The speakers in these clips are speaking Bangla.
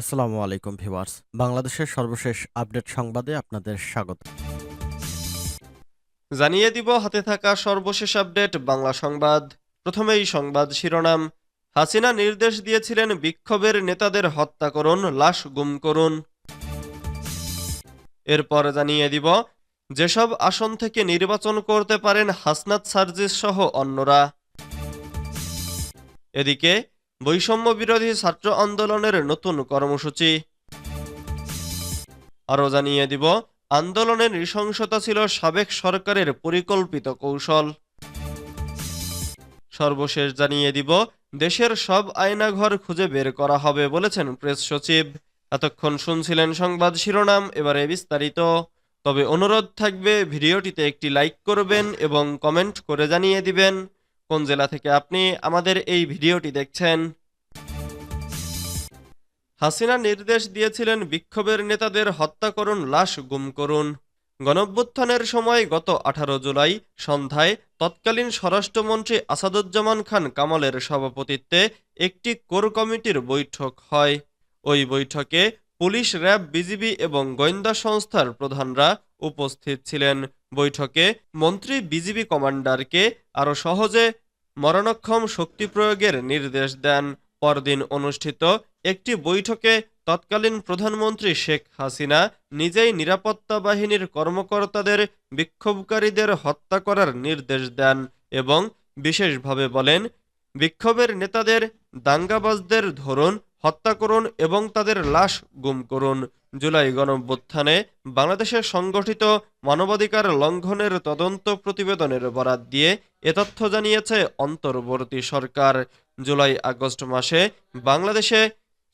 আসসালামু আলাইকুম ভিউয়ার্স। বাংলাদেশের সর্বশেষ আপডেট সংবাদে আপনাদের স্বাগত। জানিয়ে দিব, হাতে থাকা সর্বশেষ আপডেট, বাংলা সংবাদ। প্রথমেই সংবাদ শিরোনাম। হাসিনা নির্দেশ দিয়েছিলেন বিক্ষোভের নেতাদের হত্যা করুন, লাশ গুম করুন। এরপর জানিয়ে দিব, যেসব আসন থেকে নির্বাচন করতে পারেন হাসনাত সার্জিস সহ অন্যরা। এদিকে বৈষম্য বিরোধী ছাত্র আন্দোলনের নতুন কর্মসূচি। আরও জানিয়ে দিব, আন্দোলনের নৃশংসতা ছিল সাবেক সরকারের পরিকল্পিত কৌশল। সর্বশেষ জানিয়ে দিব, দেশের সব আয়নাঘর খুঁজে বের করা হবে বলেছেন প্রেস সচিব। এতক্ষণ শুনছিলেন সংবাদ শিরোনাম, এবারে বিস্তারিত। তবে অনুরোধ থাকবে, ভিডিওটিতে একটি লাইক করবেন এবং কমেন্ট করে জানিয়ে দিবেন। কোন জেলা থেকে আপনি আমাদের এই ভিডিওটি দেখছেন? হাসিনা নির্দেশ দিয়েছিলেন বিক্ষোভের নেতাদের হত্যা করুন, লাশ গুম করুন। গণভ্যুত্থানের সময় গত আঠারো জুলাই সন্ধ্যায় তৎকালীন স্বরাষ্ট্রমন্ত্রী আসাদুজ্জামান খান কামালের সভাপতিত্বে একটি কোর কমিটির বৈঠক হয়। ওই বৈঠকে পুলিশ র্যাব, বিজিবি এবং গোয়েন্দা সংস্থার প্রধানরা উপস্থিত ছিলেন। বৈঠকে মন্ত্রী, বিজিবি কমান্ডারকে আরও সহজে মরণক্ষম শক্তি প্রয়োগের নির্দেশ দেন পরদিন অনুষ্ঠিত একটি বৈঠকে তৎকালীন প্রধানমন্ত্রী শেখ হাসিনা নিজেই নিরাপত্তা বাহিনীর কর্মকর্তাদের বিক্ষোভকারীদের হত্যা করার নির্দেশ দেন এবং বিশেষভাবে বলেন, বিক্ষোভের নেতাদের দাঙ্গাবাজদের ধরুন, হত্যা করুন এবং তাদের লাশ গুম করুন। জুলাই গণঅভ্যুত্থানে বাংলাদেশে সংগঠিত মানবাধিকার লঙ্ঘনের তদন্ত প্রতিবেদনের বরাত দিয়ে এ তথ্য জানিয়েছে অন্তর্বর্তী সরকার। জুলাই আগস্ট মাসে বাংলাদেশে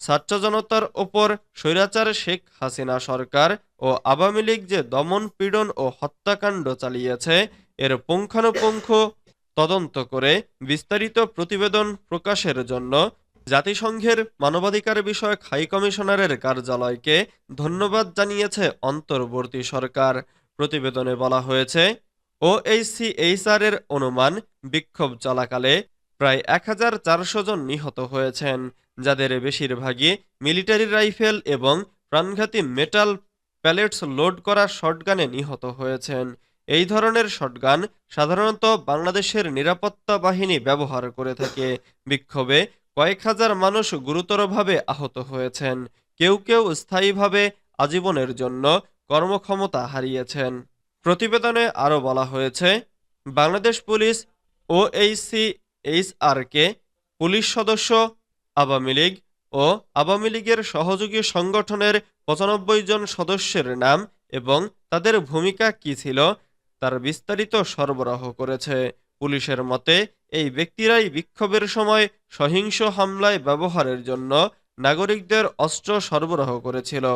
ছাত্র জনতার ওপর স্বৈরাচার শেখ হাসিনা সরকার ও আওয়ামী লীগ যে দমন পীড়ন ও হত্যাকাণ্ড চালিয়েছে, এর পুঙ্খানুপুঙ্খ তদন্ত করে বিস্তারিত প্রতিবেদন প্রকাশের জন্য জাতিসংঘের মানবাধিকার বিষয়ক হাই কমিশনারের কার্যালয়কে ধন্যবাদ জানিয়েছে অন্তর্বর্তী সরকার। প্রতিবেদনে বলা হয়েছে ওএইচসিএইচআর এর অনুমান বিক্ষোভ চলাকালে প্রায় এক হাজার চারশো জন নিহত হয়েছেন, যাদের বেশিরভাগই মিলিটারি রাইফেল এবং প্রাণঘাতী মেটাল প্যালেটস লোড করা শটগানে নিহত হয়েছেন। এই ধরনের শটগান সাধারণত বাংলাদেশের নিরাপত্তা বাহিনী ব্যবহার করে থাকে। বিক্ষোভে কয়েক হাজার মানুষ গুরুতরভাবে আহত হয়েছেন। কেউ কেউ স্থায়ীভাবে আজীবনের জন্য কর্মক্ষমতা হারিয়েছেন। প্রতিবেদনে আরও বলা হয়েছে, বাংলাদেশ পুলিশ ওএইচসি এইচআরকে পুলিশ সদস্য, আওয়ামী লীগ ও আওয়ামী লীগের সহযোগী সংগঠনের পঁচানব্বই জন সদস্যের নাম এবং তাদের ভূমিকা কী ছিল, তার বিস্তারিত সরবরাহ করেছে। পুলিশের মতে এই ব্যক্তিরাই বিক্ষোভের সময় সহিংস হামলায় ব্যবহারের জন্য নাগরিকদের অস্ত্র সরবরাহ করেছিল।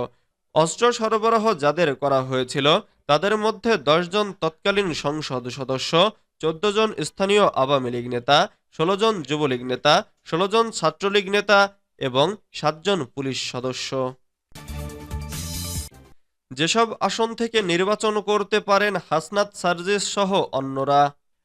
অস্ত্র সরবরাহ যাদের করা হয়েছিল, তাদের মধ্যে জন তৎকালীন সংসদ সদস্য চোদ্দ জন স্থানীয় আওয়ামী লীগ নেতা ষোলো জন যুবলীগ নেতা ষোলো জন ছাত্রলীগ নেতা এবং সাতজন পুলিশ সদস্য। যেসব আসন থেকে নির্বাচন করতে পারেন হাসনাত সার্জিস সহ অন্যরা।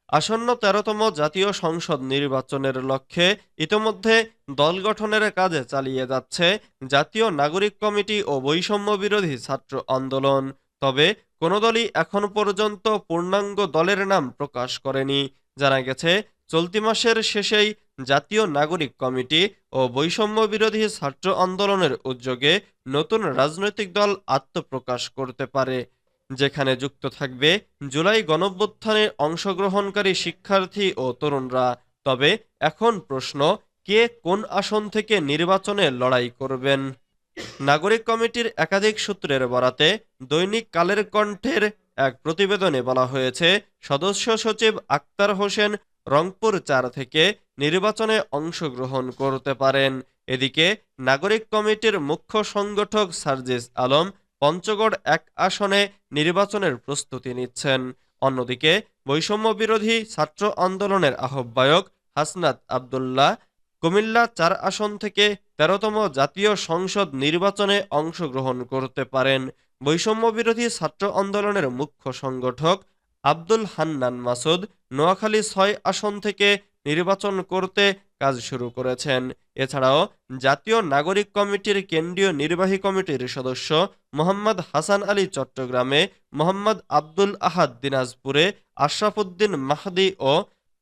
আসন্ন তেরোতম জাতীয় সংসদ নির্বাচনের লক্ষ্যে ইতোমধ্যে দল গঠনের কাজে চালিয়ে যাচ্ছে জাতীয় নাগরিক কমিটি ও বৈষম্য বিরোধী ছাত্র আন্দোলন। তবে কোনো দলই এখন পর্যন্ত পূর্ণাঙ্গ দলের নাম প্রকাশ করেনি। জানা গেছে, চলতি মাসের শেষেই জাতীয় নাগরিক কমিটি ও বৈষম্য বিরোধী ছাত্র আন্দোলনের উদ্যোগে নতুন রাজনৈতিক দল আত্মপ্রকাশ করতে পারে। যেখানে যুক্ত থাকবে জুলাই গণঅভ্যুত্থানে অংশগ্রহণকারী শিক্ষার্থী ও তরুণরা। তবে এখন প্রশ্ন, কে কোন আসন থেকে নির্বাচনে লড়াই করবেন? নাগরিক কমিটির একাধিক সূত্রের বরাতে দৈনিক কালের কণ্ঠের এক প্রতিবেদনে বলা হয়েছে, সদস্য সচিব আক্তার হোসেন রংপুর চার থেকে নির্বাচনে অংশগ্রহণ করতে পারেন। এদিকে নাগরিক কমিটির মুখ্য সংগঠক সার্জিস আলম পঞ্চগড় এক আসনে নির্বাচনের প্রস্তুতি নিচ্ছেন। অন্যদিকে বৈষম্য বিরোধী ছাত্র আন্দোলনের আহ্বায়ক হাসনাত আবদুল্লাহ কুমিল্লা চার আসন থেকে তেরোতম জাতীয় সংসদ নির্বাচনে অংশগ্রহণ করতে পারেন। বৈষম্য বিরোধী ছাত্র আন্দোলনের মুখ্য সংগঠক আব্দুল হান্নান মাসুদ নোয়াখালী ছয় আসন থেকে নির্বাচন করতে কাজ শুরু করেছেন। এছাড়াও জাতীয় নাগরিক কমিটির কেন্দ্রীয় নির্বাহী কমিটির সদস্য মোহাম্মদ হাসান আলী চট্টগ্রামে মোহাম্মদ আব্দুল আহাদ দিনাজপুরে আশরাফুদ্দিন মাহদি ও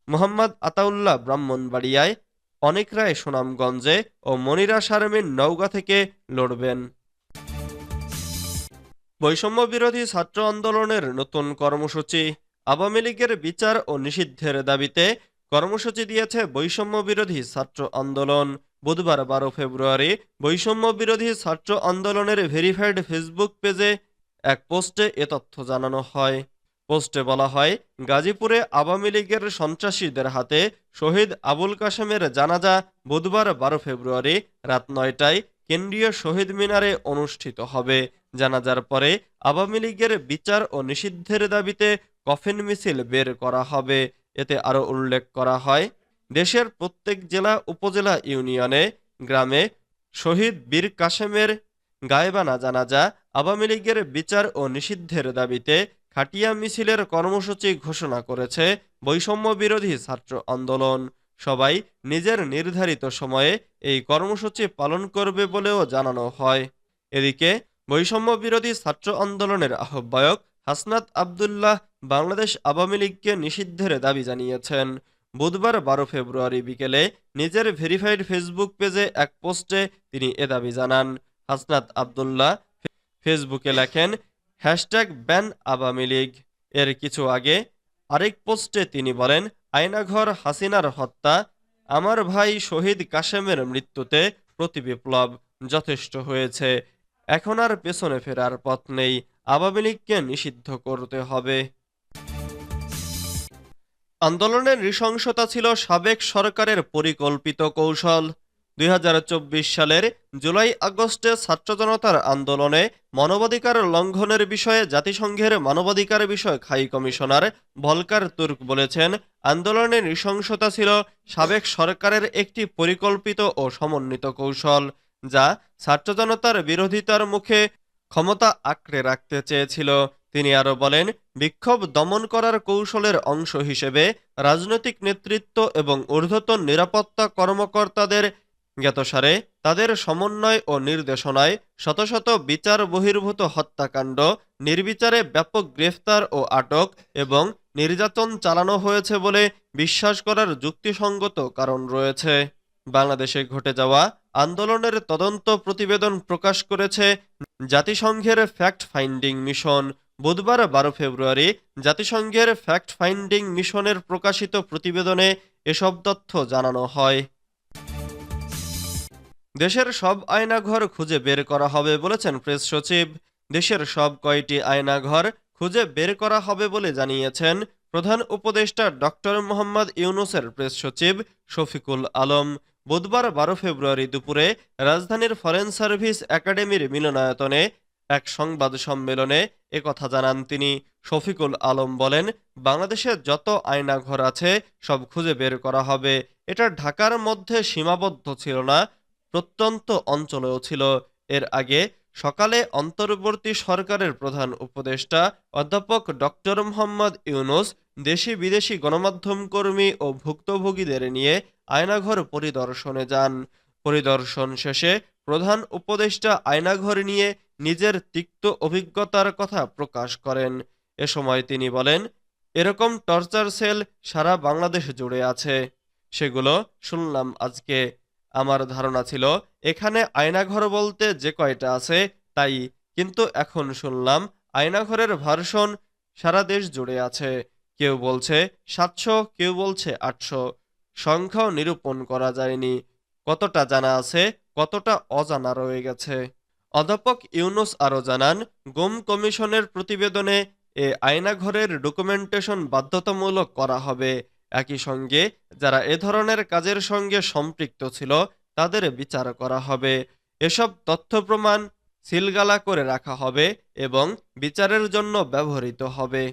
মোহাম্মদ আতাউল্লাহ ব্রাহ্মণবাড়িয়ায় অনেক রায় সুনামগঞ্জে ও মনিরা শারমিন নওগাঁ থেকে লড়বেন। বৈষম্য বিরোধী ছাত্র আন্দোলনের নতুন কর্মসূচি। আওয়ামী লীগের বিচার ও নিষিদ্ধের দাবিতে কর্মসূচি দিয়েছে বৈষম্য বিরোধী ছাত্র আন্দোলন। বুধবার বারো ফেব্রুয়ারি বৈষম্য বিরোধী ছাত্র আন্দোলনের ভেরিফাইড ফেসবুক পেজে এক পোস্টে এ তথ্য জানানো হয়। পোস্টে বলা হয়, গাজীপুরে আওয়ামী লীগের সন্ত্রাসীদের হাতে শহীদ আবুল কাশেমের জানাজা বুধবার বারো ফেব্রুয়ারি রাত নয়টায় কেন্দ্রীয় শহীদ মিনারে অনুষ্ঠিত হবে। জানাজার পরে আওয়ামী লীগের বিচার ও নিষিদ্ধের দাবিতে কফিন মিছিল বের করা হবে। এতে আরও উল্লেখ করা হয়, দেশের প্রত্যেক জেলা উপজেলা ইউনিয়নে, গ্রামে শহীদ বীর কাশেমের গায়েবানা জানাজা, আওয়ামী লীগের বিচার ও নিষিদ্ধের দাবিতে খাটিয়া মিছিলের কর্মসূচি ঘোষণা করেছে বৈষম্য বিরোধী ছাত্র আন্দোলন। সবাই নিজের নির্ধারিত সময়ে এই কর্মসূচি পালন করবে বলেও জানানো হয়। এদিকে বৈষম্য বিরোধী ছাত্র আন্দোলনের আহ্বায়ক হাসনাত আবদুল্লাহ বাংলাদেশ আওয়ামী লীগকে নিষিদ্ধের দাবি জানিয়েছেন। বুধবার বারো ফেব্রুয়ারি বিকেলে নিজের ভেরিফাইড ফেসবুক পেজে এক পোস্টে তিনি এ দাবি জানান। হাসনাত আবদুল্লাহ ফেসবুকে লেখেন, হ্যাশট্যাগ ব্যান আওয়ামী লীগ। এর কিছু আগে আরেক পোস্টে তিনি বলেন, আয়নাঘর হাসিনার হত্যা, আমার ভাই শহীদ কাশেমের মৃত্যুতে প্রতি বিপ্লব যথেষ্ট হয়েছে। এখন আর পেছনে ফেরার পথ নেই। আওয়ামী লীগকে নিষিদ্ধ করতে হবে। আন্দোলনের নৃশংসতা ছিল সাবেক সরকারের পরিকল্পিত কৌশল। দুই হাজার চব্বিশ সালের জুলাই আগস্টে ছাত্র জনতার আন্দোলনে মানবাধিকার লঙ্ঘনের বিষয়ে জাতিসংঘের মানবাধিকার বিষয়ক হাই কমিশনার ভলকার তুর্ক বলেছেন, আন্দোলনের নৃশংসতা ছিল সাবেক সরকারের একটি পরিকল্পিত ও সমন্বিত কৌশল। যা ছাত্র জনতার বিরোধিতার মুখে ক্ষমতা আঁকড়ে রাখতে চেয়েছিল। তিনি আরও বলেন, বিক্ষোভ দমন করার কৌশলের অংশ হিসেবে রাজনৈতিক নেতৃত্ব এবং ঊর্ধ্বতন নিরাপত্তা কর্মকর্তাদের জ্ঞাতসারে, তাদের সমন্বয় ও নির্দেশনায় শত শত বিচার বহির্ভূত হত্যাকাণ্ড, নির্বিচারে ব্যাপক গ্রেফতার ও আটক এবং নির্যাতন চালানো হয়েছে বলে বিশ্বাস করার যুক্তিসঙ্গত কারণ রয়েছে। বাংলাদেশে ঘটে যাওয়া আন্দোলনের তদন্ত প্রতিবেদন প্রকাশ করেছে জাতিসংঘের ফ্যাক্ট ফাইন্ডিং মিশন। বুধবার বারো ফেব্রুয়ারি জাতিসংঘের ফ্যাক্ট ফাইন্ডিং মিশনের প্রকাশিত প্রতিবেদনে এসব তথ্য জানানো হয়। দেশের সব আয়নাঘর খুঁজে বের করা হবে বলেছেন প্রেস সচিব। দেশের সব কয়টি আয়নাঘর খুঁজে বের করা হবে বলে জানিয়েছেন প্রধান উপদেষ্টা ডক্টর মোহাম্মদ ইউনুসের প্রেস সচিব শফিকুল আলম। বুধবার বারো ফেব্রুয়ারি দুপুরে রাজধানীর ফরেন সার্ভিস একাডেমির মিলনায়তনে এক সংবাদ সম্মেলনে একথা জানান তিনি। শফিকুল আলম বলেন, বাংলাদেশে যত আয়নাঘর আছে, সব খুঁজে বের করা হবে। এটা ঢাকার মধ্যে সীমাবদ্ধ ছিল না, প্রত্যন্ত অঞ্চলেও ছিল। এর আগে সকালে অন্তর্বর্তী সরকারের প্রধান উপদেষ্টা অধ্যাপক ডক্টর মোহাম্মদ ইউনুস দেশি বিদেশি গণমাধ্যম কর্মী ও ভুক্তভোগীদের নিয়ে আয়নাঘর পরিদর্শনে যান। পরিদর্শন শেষে প্রধান উপদেষ্টা আয়নাঘর নিয়ে নিজের তিক্ত অভিজ্ঞতার কথা প্রকাশ করেন। এ সময় তিনি বলেন, এরকম টর্চার সেল সারা বাংলাদেশ জুড়ে আছে। সেগুলো শুনলাম আজকে। আমার ধারণা ছিল, এখানে আয়নাঘর বলতে যে কয়টা আছে তাই, কিন্তু এখন শুনলাম আয়নাঘরের ভার্সন সারা দেশ জুড়ে আছে। কেউ বলছে সাতশো, কেউ বলছে আটশো। সংখ্যাও নিরূপণ করা যায়নি। কতটা জানা আছে, কতটা অজানা রয়ে গেছে। অধ্যাপক ইউনুস আরও জানান, গুম কমিশনের প্রতিবেদনে এ আয়নাঘরের ডকুমেন্টেশন বাধ্যতামূলক করা হবে। একই সঙ্গে যারা এ ধরনের কাজের সঙ্গে সম্পৃক্ত ছিল, তাদের বিচার করা হবে। এসব তথ্য প্রমাণ সিলগালা করে রাখা হবে এবং বিচারের জন্য ব্যবহৃত হবে।